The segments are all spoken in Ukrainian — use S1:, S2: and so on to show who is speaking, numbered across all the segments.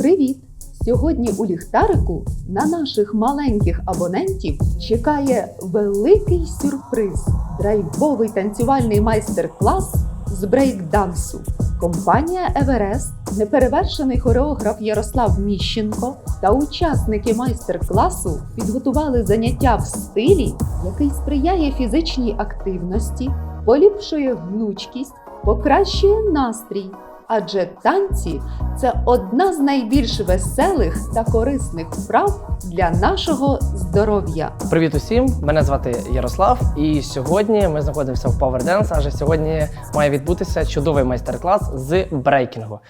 S1: Привіт! Сьогодні у ліхтарику на наших маленьких абонентів чекає великий сюрприз драйвовий танцювальний майстер-клас з брейкдансу. Компанія Еверест, неперевершений хореограф Ярослав Міщенко та учасники майстер-класу підготували заняття в стилі, який сприяє фізичній активності, поліпшує гнучкість, покращує настрій. Адже танці це одна з найбільш веселих та корисних вправ для нашого здоров'я.
S2: Привіт усім! Мене звати Ярослав, і сьогодні ми знаходимося в Power Dance, Адже сьогодні має відбутися чудовий майстер-клас з брейкінгу.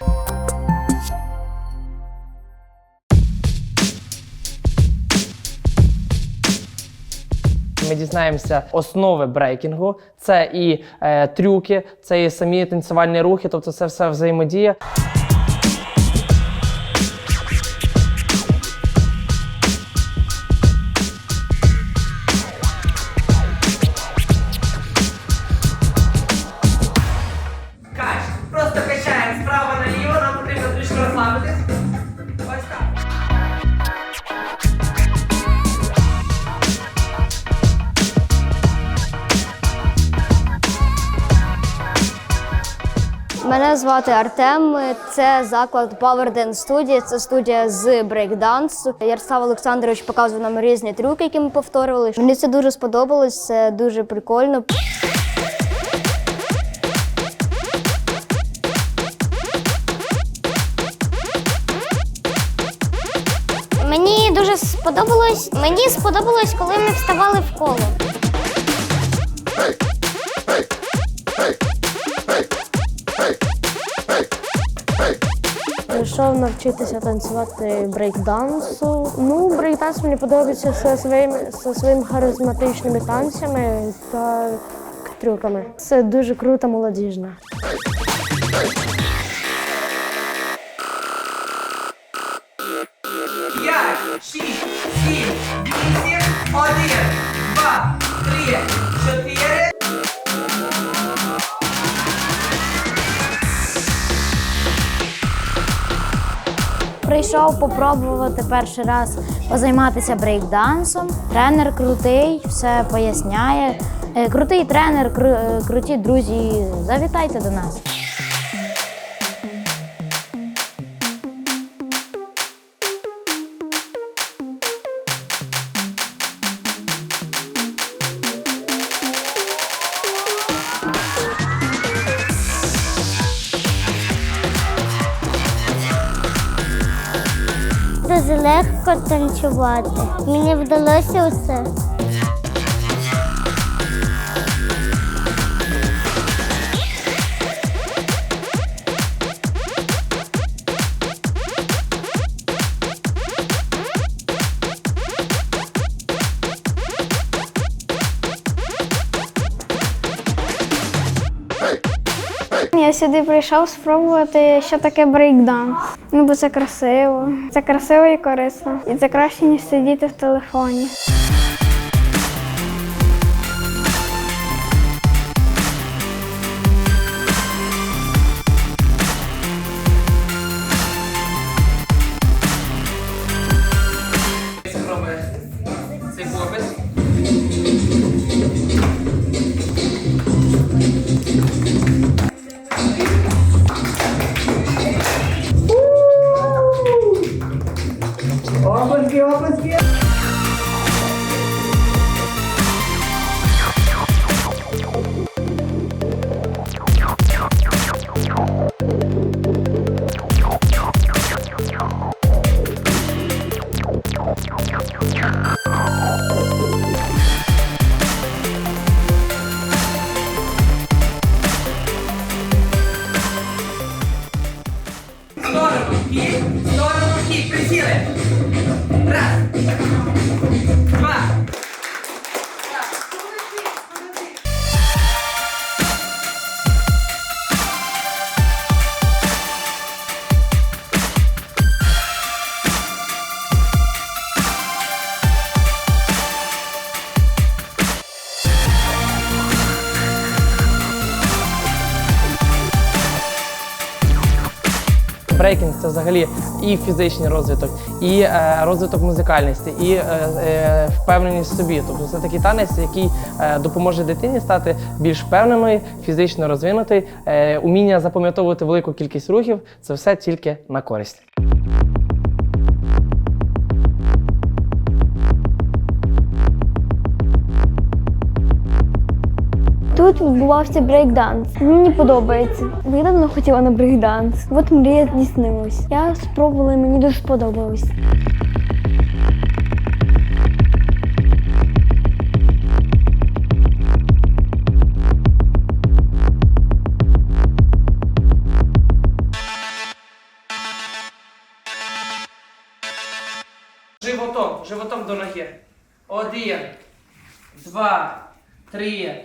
S2: Ми дізнаємося основи брейкінгу. Це і е, трюки, це і самі танцювальні рухи, тобто це все взаємодія.
S3: Мене звати Артем. Це заклад Power Dance Studio. Це студія з брейкдансу. Ярослав Олександрович показував нам різні трюки, які ми повторювали. Мені це дуже сподобалось, це дуже прикольно.
S4: Мені дуже сподобалось. Мені сподобалось, коли ми вставали в коло.
S5: Прийшов навчитися танцювати брейкдансу. Ну, брейкданс мені подобається зі своїми, зі своїми харизматичними танцями та трюками. Це дуже круто, молодіжно.
S6: Прийшов попробувати перший раз позайматися брейкдансом. Тренер крутий, все поясняє. Е, Крутий тренер, е, круті друзі. Завітайте до нас.
S4: Дуже легко танцювати. Мені вдалося усе.
S7: Я сюди прийшов спробувати, що таке брейкданс. Ну, бо це красиво. Це красиво і корисно. І це краще, ніж сидіти в телефоні.
S8: Оплески, оплески. В Сторону кік, в сторону кік. Присіли.
S2: Брейкінг це взагалі і фізичний розвиток, і е, розвиток музикальності, і е, е, впевненість в собі. Тобто це такий танець, який допоможе дитині стати більш впевненою, фізично розвинутою, уміння запам'ятовувати велику кількість рухів це все тільки на користь.
S7: Тут відбувався брейкданс. Мені подобається. Я давно хотіла на брейкданс. От мрія здійснилась. Я спробувала і мені дуже сподобалось.
S8: Животом, животом до ноги. Один, два, три,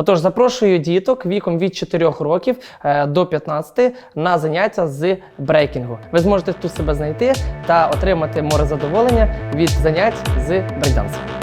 S2: Отож, запрошую діток віком від 4 років е, до 15 на заняття з брейкінгу. Ви зможете тут себе знайти та отримати море задоволення від занять з брейкдансу.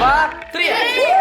S2: quatro, três.